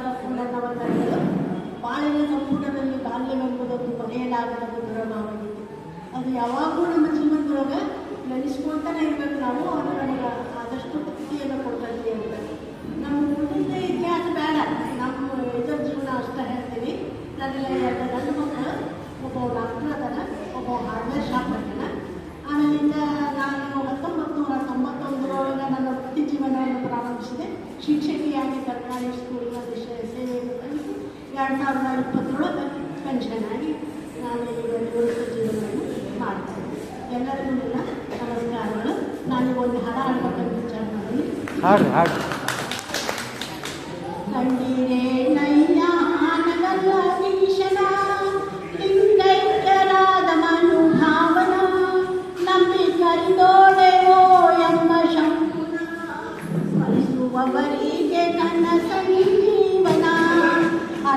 ಸರ್ಕಾರ ಸಂಘಟನವನ್ನಾಗಿದ್ದು ಬಾಳಿನ ಸಂಪುಟದಲ್ಲಿ ಬಾಲ್ಯವೆಂಬುದೊಂದು ಬರೆಯಲಾಗದ ಅದು ಯಾವಾಗಲೂ ನಮ್ಮ ಜೀವನದೊಳಗೆ ನೆನೆಸ್ಕೊಳ್ತಾನೆ ಇರಬೇಕು ನಾವು ಅದು ನಮಗೆ ಆದಷ್ಟು ಪ್ರತಿಯನ್ನು ಕೊಡ್ತದೆ ಅಂತ ನಮ್ಮ ಮುಂದೆ ಇತಿಹಾಸ ಬೇಡ ನಮ್ಮ ಇದರ ಜೀವನ ಅಷ್ಟೇ ಹೇಳ್ತೀವಿ ನನಗೆ ನನ್ನ ಮಕ್ಕಳು ಒಬ್ಬ ಡಾಕ್ಟರ್ ಅದನ್ನ ಒಬ್ಬ ಹಾರ್ಡ್ವೇರ್ ಶಾಪ್ ಅದನ ಆಮೇಲಿಂದ ನಾನು ಹತ್ತೊಂಬತ್ತು ನೂರ ತೊಂಬತ್ತೊಂದರೊಳಗೆ ನನ್ನ ವೃತ್ತಿ ಜೀವನವನ್ನು ಪ್ರಾರಂಭಿಸಿದೆ ಶಿಕ್ಷೆ ಎರಡು ಸಾವಿರದ ಇಪ್ಪತ್ತೊಳಗೆ ಪೆನ್ಷನ್ ಆಗಿ ನಾನು ಇವತ್ತು ಜೀವನವನ್ನು ಮಾಡ್ತೇನೆ ಎಲ್ಲರಿಗೂ ನನ್ನ ನಮಸ್ಕಾರಗಳು ನಾನು ಒಂದು ಹಣ ಹಾಡ್ಬೇಕಂತ ವಿಚಾರ ಮಾಡಿ ಹಾಡು ಹಾಡು ಕಣ್ಣೀರೇ ನೈಯ ಆನಗಲ್ಲ ಈಶನ ಲಿಂಗೈಕ್ಯರಾದ ಮನುಭಾವನ ನಂಬಿ ಕರಿದೋಡೆಯೋ ಎಂಬ ಶಂಕುನ ಸ್ಮರಿಸುವವರಿಗೆ ನನ್ನ ಸನಿಹ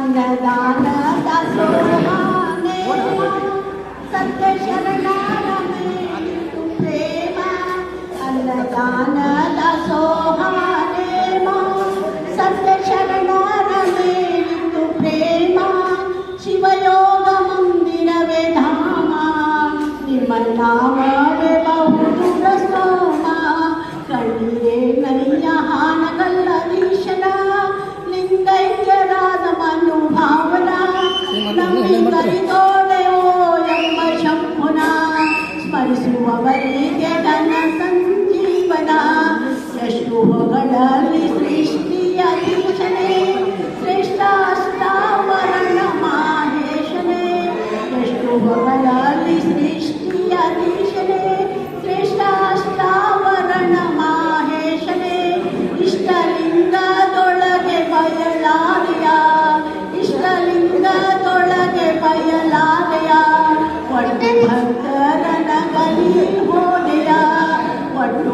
अन्नदान दासोहाने सत्य शरणागमे तु प्रेम अन्नदान दासोहाने सत्य शरणागमे तु प्रेम शिवयोग मन्दिर वेधाम निर्मलनाम वे बहु दुरसोमा कण्डिरे शुभगणाली सृष्टि ऐषणे श्रेष्ठास्तावरण माहेशने शुभगणाली सृष्टि ऐषणे श्रेष्ठास्तावरण माहेशने इष्टलिंगदೊಳಗೆ ಬಯಲಾದೆಯ इष्टलिंगದೊಳಗೆ ಬಯಲಾದೆಯ ಒಟ್ಟು ಭಕ್ತರ ನಗಲಿ ಹೋದೆಯ ಒಟ್ಟು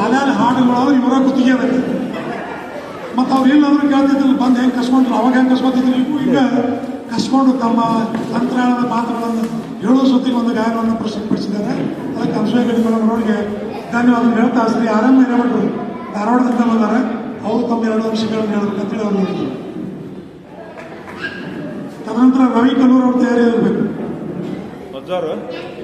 ಅವರೇ ಗುತ್ತಿಗೆ ಅದಕ್ಕೆ ಮತ್ತು ಅವ್ರು ಇಲ್ಲಾಂದ್ರೆ ಕೇಳ್ತಿದ್ರು ಬಂದು ಹೆಂಗೆ ಕಸ್ಕೊಂಡ್ರು ಅವಾಗ ಹೆಂಗೆ ಕಸ್ಕೊತಿದ್ರು ಇವು ಈಗ ಕಸ್ಕೊಂಡು ತಮ್ಮ ತಂತ್ರಾಳದ ಮಾತುಗಳನ್ನು ಹೇಳೋ ಸುತ್ತಿಗೆ ಒಂದು ಗಾಯನವನ್ನು ಪ್ರಸ್ತುತಪಡಿಸಿದ್ದಾರೆ ಅದಕ್ಕೆ ಅಂಶಯ ಗಡಿಗಳವರವರಿಗೆ ಧನ್ಯವಾದ ಹೇಳ್ತಾ ಶ್ರೀ ಆರಾಮ ಇರಬಟ್ರು ಧಾರವಾಡದಿಂದ ಬಂದಾರೆ ಅವರು ತಮ್ಮ ಎರಡು ಅಂಶಗಳನ್ನು ಹೇಳಬೇಕು ಅಂತೇಳಿ ಅವ್ರು ನೋಡಿದ್ರು ತದನಂತರ ರವಿ ಕಲ್ಲೂರ್ ಅವ್ರ ತಯಾರಿ ಇರಬೇಕು